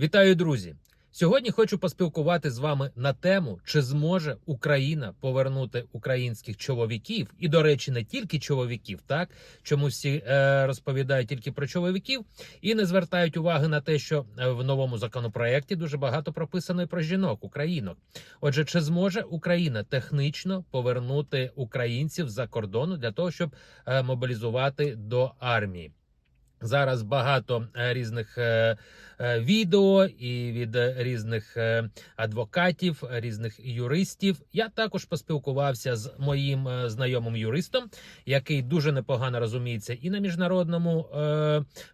Вітаю, друзі! Сьогодні хочу поспілкувати з вами на тему, чи зможе Україна повернути українських чоловіків, і, до речі, не тільки чоловіків, так чому всі е, розповідають тільки про чоловіків і не звертають уваги на те, що е, в новому законопроекті дуже багато прописано і про жінок, українок. Отже, чи зможе Україна технічно повернути українців за кордону для того, щоб е, мобілізувати до армії? Зараз багато е, різних е, е, відео і від різних адвокатів, різних юристів. Я також поспілкувався з моїм знайомим юристом, який дуже непогано розуміється і на міжнародному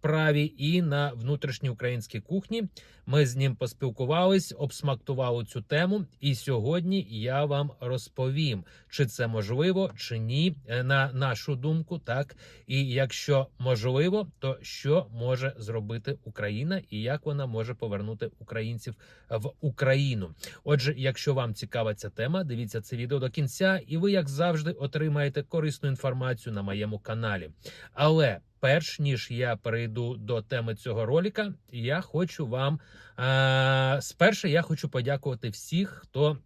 праві, і на внутрішній українській кухні. Ми з ним поспілкувались, обсмактували цю тему, і сьогодні я вам розповім, чи це можливо, чи ні, на нашу думку, так і якщо можливо, то що може зробити Україна, і як вона може повернути українців в Україну? Отже, якщо вам цікава ця тема, дивіться це відео до кінця, і ви, як завжди, отримаєте корисну інформацію на моєму каналі. Але перш ніж я перейду до теми цього ролика, я хочу вам е- спершу я хочу подякувати всіх, хто.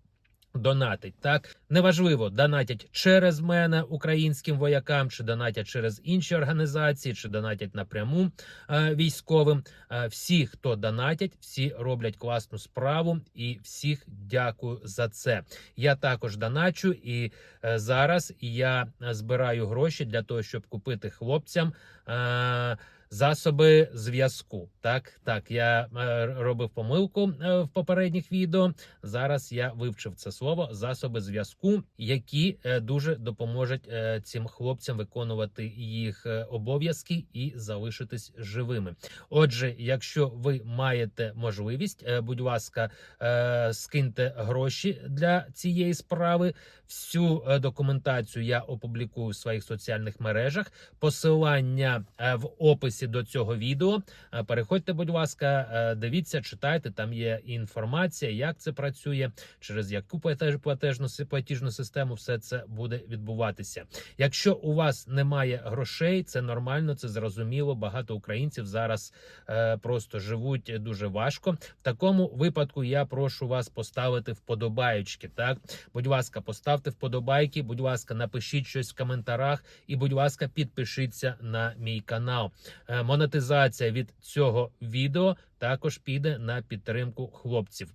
Донатить так неважливо, донатять через мене українським воякам, чи донатять через інші організації, чи донатять напряму е, військовим. Е, всі, хто донатять, всі роблять класну справу, і всіх дякую за це. Я також доначу, і е, зараз я е, збираю гроші для того, щоб купити хлопцям. Е, Засоби зв'язку. Так, так, я е, робив помилку е, в попередніх відео. Зараз я вивчив це слово засоби зв'язку, які е, дуже допоможуть цим хлопцям виконувати їх обов'язки і залишитись живими. Отже, якщо ви маєте можливість, будь ласка, скиньте гроші для цієї справи. Всю документацію я опублікую в своїх соціальних мережах. Посилання в описі до цього відео. Е, Переходьте, будь ласка, е, дивіться, читайте. Там є інформація, як це працює, через яку платеж- платежну платіжну систему все це буде відбуватися. Якщо у вас немає грошей, це нормально, це зрозуміло. Багато українців зараз е, просто живуть дуже важко. В такому випадку я прошу вас поставити вподобаючки. Так, будь ласка, поставте вподобайки. Будь ласка, напишіть щось в коментарях, і будь ласка, підпишіться на мій канал. Е, Монетизація від цього відео також піде на підтримку хлопців.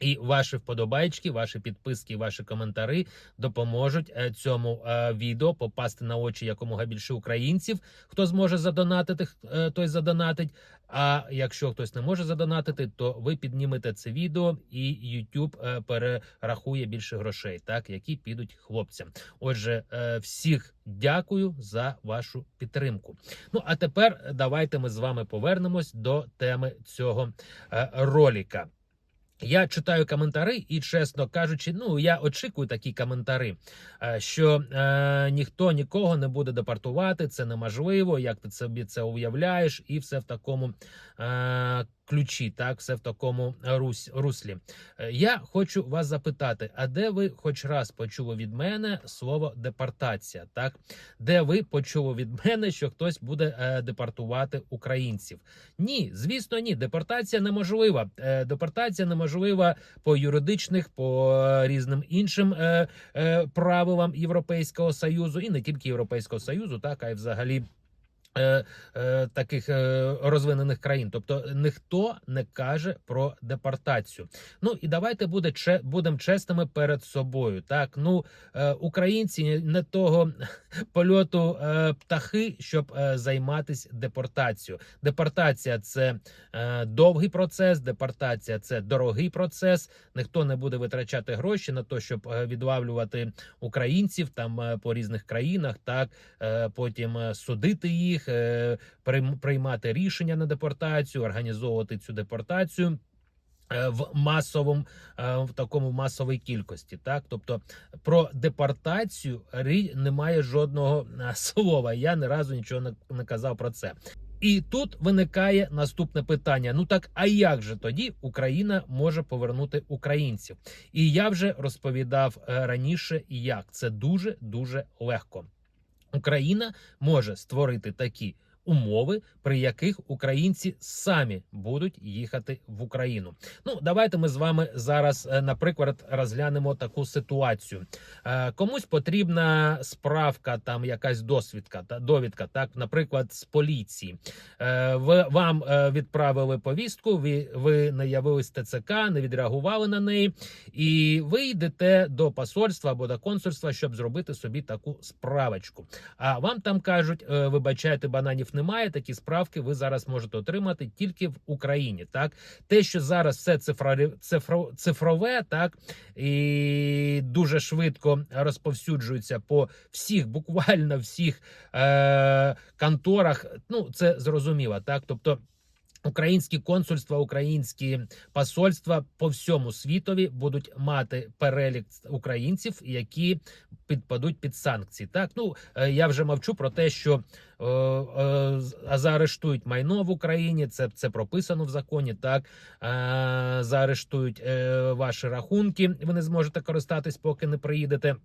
І ваші вподобайки, ваші підписки, ваші коментарі допоможуть е, цьому е, відео попасти на очі якомога більше українців. Хто зможе задонатити, той задонатить. А якщо хтось не може задонатити, то ви піднімете це відео, і YouTube е, перерахує більше грошей, так які підуть хлопцям. Отже, е, всіх дякую за вашу підтримку. Ну а тепер давайте ми з вами повернемось до теми цього е, ролика. Я читаю коментари, і чесно кажучи, ну я очікую такі коментари, е, що е, ніхто нікого не буде депортувати, це неможливо, як ти собі це уявляєш, і все в такому е, ключі, так, все в такому рус, руслі. Е, Я хочу вас запитати: а де ви хоч раз почули від мене слово депортація? Так, де ви почули від мене, що хтось буде е, депортувати українців? Ні, звісно, ні. Депортація неможлива. Е, депортація неможлива по юридичних, по різним іншим правилам Європейського союзу, і не тільки Європейського союзу, так а й взагалі. Е, е, Таких е, розвинених країн, тобто ніхто не каже про депортацію. Ну і давайте буде че, будемо чесними перед собою. Так, ну українці не того польоту птахи, щоб займатися депортацією. Депортація це довгий процес, депортація це дорогий процес. Ніхто не буде витрачати гроші на те, щоб відлавлювати українців там по різних країнах, так потім судити їх, е, приймати рішення на депортацію, організовувати цю депортацію. е, В масовому е, в такому масовій кількості, так тобто про депортацію немає жодного слова. Я ні разу нічого не, не казав про це. І тут виникає наступне питання: ну так, а як же тоді Україна може повернути українців? І я вже розповідав раніше, як це дуже дуже легко. Україна може створити такі умови, при яких українці самі будуть їхати в Україну. Ну, давайте ми з вами зараз, е, наприклад, розглянемо таку ситуацію. Е, Комусь потрібна справка, там якась досвідка та довідка, так, наприклад, з поліції. Е, Ви вам відправили повістку, ви, ви не явились ТЦК, не відреагували на неї, і ви йдете до посольства або до консульства, щоб зробити собі таку справочку. А вам там кажуть, вибачайте, бананів немає. Такі справки ви зараз можете отримати тільки в Україні. Так, те, що зараз все цифрове, цифро, цифрове, так і дуже швидко розповсюджується по всіх, буквально всіх е, конторах. Ну це зрозуміло, так, тобто. Українські консульства, українські посольства по всьому світові будуть мати перелік українців, які підпадуть під санкції. Так, ну е, я вже мовчу про те, що е, е, заарештують майно в Україні. Це це прописано в законі. Так е, заарештують е, ваші рахунки. Ви не зможете користатись, поки не приїдете.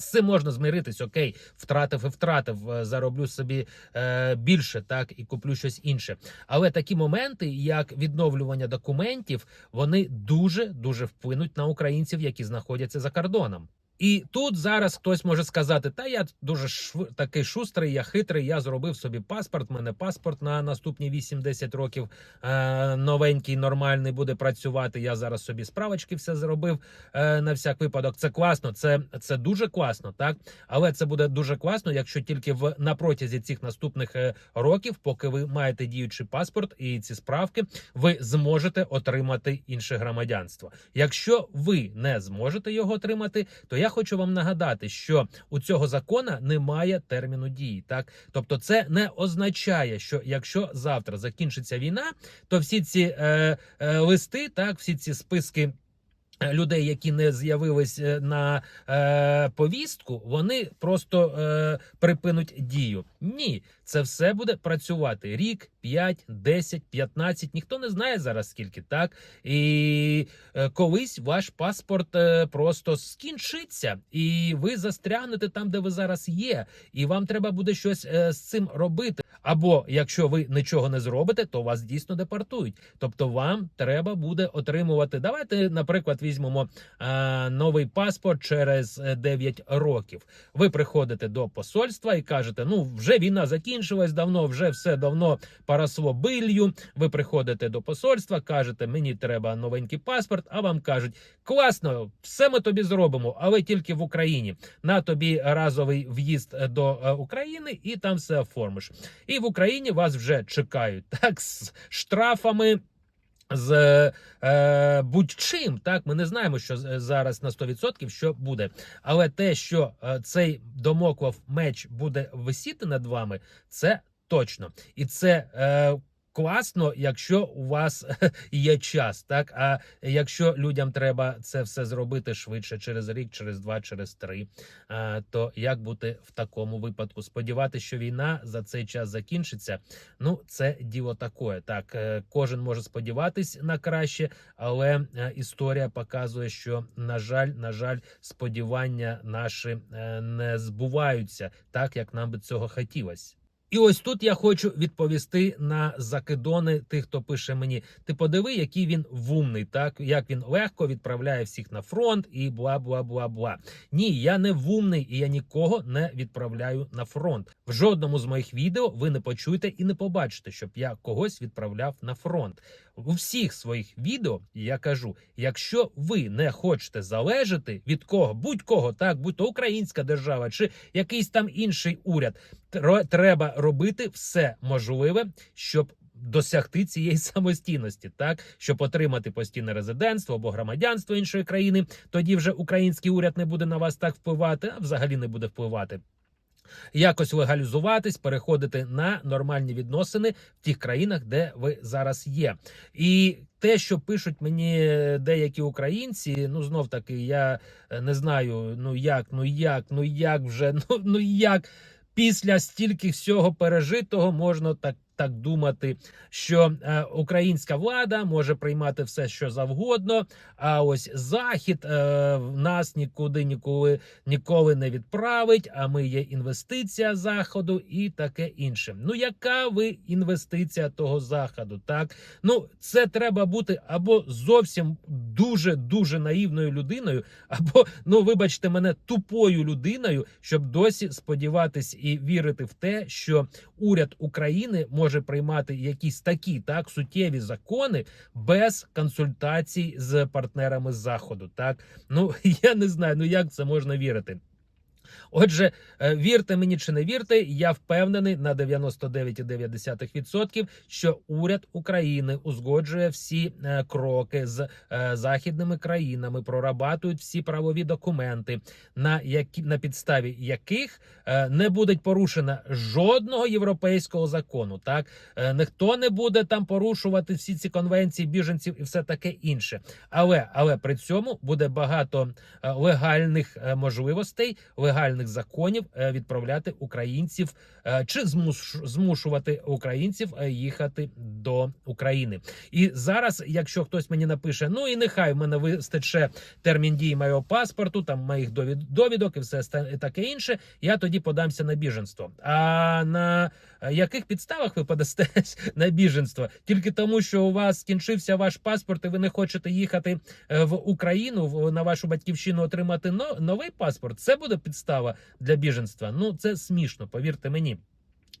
З цим можна змиритись, окей, втратив і втратив, е, зароблю собі е, більше, так і куплю щось інше. Але такі моменти, як відновлювання документів, вони дуже дуже вплинуть на українців, які знаходяться за кордоном. І тут зараз хтось може сказати: Та я дуже шв... такий шустрий, я хитрий, я зробив собі паспорт. в мене паспорт на наступні 8-10 років е, новенький, нормальний буде працювати. Я зараз собі справочки все зробив е, на всяк випадок. Це класно, це, це дуже класно, так але це буде дуже класно, якщо тільки в на протязі цих наступних е, років, поки ви маєте діючий паспорт і ці справки, ви зможете отримати інше громадянство. Якщо ви не зможете його отримати, то я хочу вам нагадати, що у цього закона немає терміну дії. Так, тобто, це не означає, що якщо завтра закінчиться війна, то всі ці е, е, листи, так, всі ці списки. е, Людей, які не з'явились е, на е, повістку, вони просто е, припинуть дію. Ні, це все буде працювати рік, 5, 10, 15, Ніхто не знає зараз скільки так. І е, колись ваш паспорт е, просто скінчиться, і ви застрягнете там, де ви зараз є, і вам треба буде щось е, з цим робити. Або якщо ви нічого не зробите, то вас дійсно депортують. Тобто вам треба буде отримувати. Давайте, наприклад, візьмемо е, новий паспорт через е, 9 років. Ви приходите до посольства і кажете: ну вже війна закінчилась давно, вже все давно парасло билью. Ви приходите до посольства, кажете, мені треба новенький паспорт. А вам кажуть, класно, все ми тобі зробимо, але тільки в Україні. На тобі разовий в'їзд до е, України, і там все оформиш. І в Україні вас вже чекають так з штрафами. З е, будь-чим, так ми не знаємо, що з- зараз на 100% що буде. Але те, що е, цей домоклов меч буде висіти над вами, це точно. І це е, класно, якщо у вас є час. Так а якщо людям треба це все зробити швидше, через рік, через два, через три, то як бути в такому випадку? Сподіватися, що війна за цей час закінчиться. Ну, це діло таке. Так, е, кожен може сподіватись на краще, але е, історія показує, що на жаль, на жаль, сподівання наші е, не збуваються так, як нам би цього хотілося. І ось тут я хочу відповісти на закидони тих, хто пише мені: ти подиви, який він вумний, так як він легко відправляє всіх на фронт і бла бла бла бла. Ні, я не вумний і я нікого не відправляю на фронт. В жодному з моїх відео ви не почуєте і не побачите, щоб я когось відправляв на фронт. У всіх своїх відео я кажу: якщо ви не хочете залежати від кого, будь-кого, так будь то українська держава чи якийсь там інший уряд, треба робити все можливе, щоб. Досягти цієї самостійності, так щоб отримати постійне резидентство або громадянство іншої країни, тоді вже український уряд не буде на вас так впливати, а взагалі не буде впливати. Якось легалізуватись, переходити на нормальні відносини в тих країнах, де ви зараз є. І те, що пишуть мені деякі українці, ну знов таки, я е, не знаю, ну як, ну як, ну як вже, ну, ну як після стільки всього пережитого можна так. Так думати, що е, українська влада може приймати все, що завгодно. А ось захід е, нас нікуди ніколи ніколи не відправить. А ми є інвестиція заходу і таке інше. Ну яка ви інвестиція того заходу? Так ну це треба бути або зовсім дуже дуже наївною людиною, або ну вибачте мене тупою людиною, щоб досі сподіватись і вірити в те, що уряд України може приймати якісь такі так суттєві закони без консультацій з партнерами з заходу. Так ну я не знаю, ну як це можна вірити. Отже, е, вірте мені чи не вірте, я впевнений на 99,9%, що уряд України узгоджує всі е, кроки з е, західними країнами, прорабатують всі правові документи, на які на підставі яких не буде порушено жодного європейського закону. Так ніхто не буде там порушувати всі ці конвенції біженців і все таке інше. Але але при цьому буде багато легальних можливостей, легальних законів е, відправляти українців е, чи змуш, змушувати українців е, їхати до України. І зараз, якщо хтось мені напише, ну і нехай в мене вистаче термін дії моєго паспорту, там моїх довід, довідок і все таке інше, я тоді подамся на біженство. А на яких підставах ви подастесь на біженство? Тільки тому, що у вас скінчився ваш паспорт, і ви не хочете їхати е, в Україну на вашу батьківщину отримати новий паспорт. Це буде підстава для біженства. Ну це смішно, повірте мені.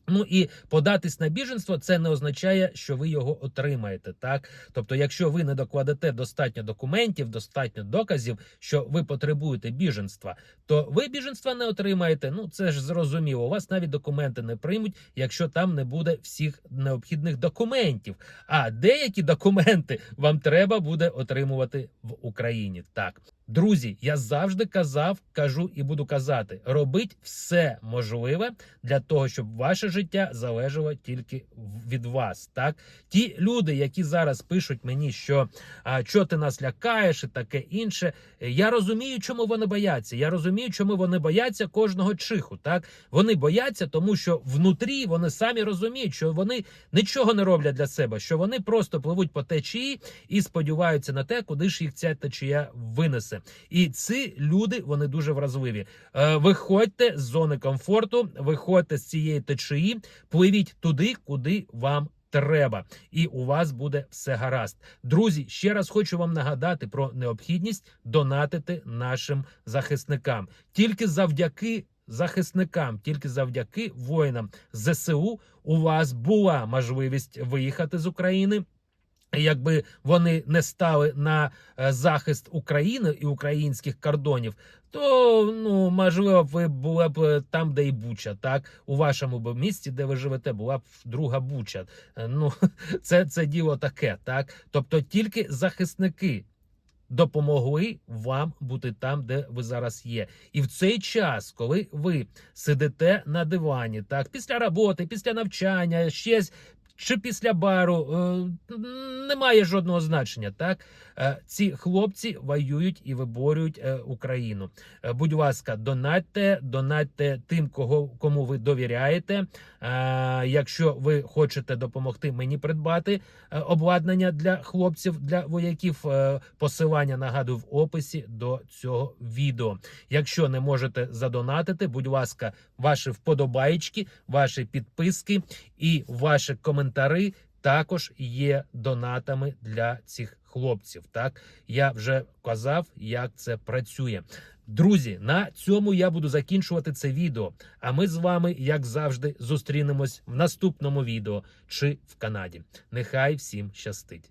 Ну і податись на біженство це не означає, що ви його отримаєте. Так, тобто, якщо ви не докладете достатньо документів, достатньо доказів, що ви потребуєте біженства, то ви біженства не отримаєте. Ну це ж зрозуміло. У вас навіть документи не приймуть, якщо там не буде всіх необхідних документів. А деякі документи вам треба буде отримувати в Україні. Так, друзі, я завжди казав, кажу і буду казати: робіть все можливе для того, щоб ваше життя залежало тільки від вас. Так, ті люди, які зараз пишуть мені, що а, що ти нас лякаєш, і таке інше. Я розумію, чому вони бояться. Я розумію, чому вони бояться кожного чиху. Так вони бояться, тому що внутрі вони самі розуміють, що вони нічого не роблять для себе, що вони просто пливуть по течії і сподіваються на те, куди ж їх ця течія винесе. І ці люди вони дуже вразливі. Е, Виходьте з зони комфорту, виходьте з цієї течії, пливіть туди, куди вам. Треба, і у вас буде все гаразд. Друзі, ще раз хочу вам нагадати про необхідність донатити нашим захисникам. Тільки завдяки захисникам, тільки завдяки воїнам ЗСУ у вас була можливість виїхати з України. Якби вони не стали на е, захист України і українських кордонів, то ну можливо, ви були б е, там, де і Буча, так у вашому б місті, де ви живете, була б друга Буча. Е, Ну це, це діло таке, так. Тобто тільки захисники допомогли вам бути там, де ви зараз є. І в цей час, коли ви сидите на дивані, так після роботи, після навчання, щось. Чи після бару е, немає жодного значення. Так е, ці хлопці воюють і виборюють е, Україну. Будь ласка, донатьте, донатьте тим, кого кому ви довіряєте. Якщо ви хочете допомогти мені придбати обладнання для хлопців, для вояків, посилання нагадую в описі до цього відео. Якщо не можете задонатити, будь ласка, ваші вподобайки, ваші підписки і ваші коментарі також є донатами для цих хлопців. Так я вже казав, як це працює. Друзі, на цьому я буду закінчувати це відео. А ми з вами, як завжди, зустрінемось в наступному відео чи в Канаді. Нехай всім щастить.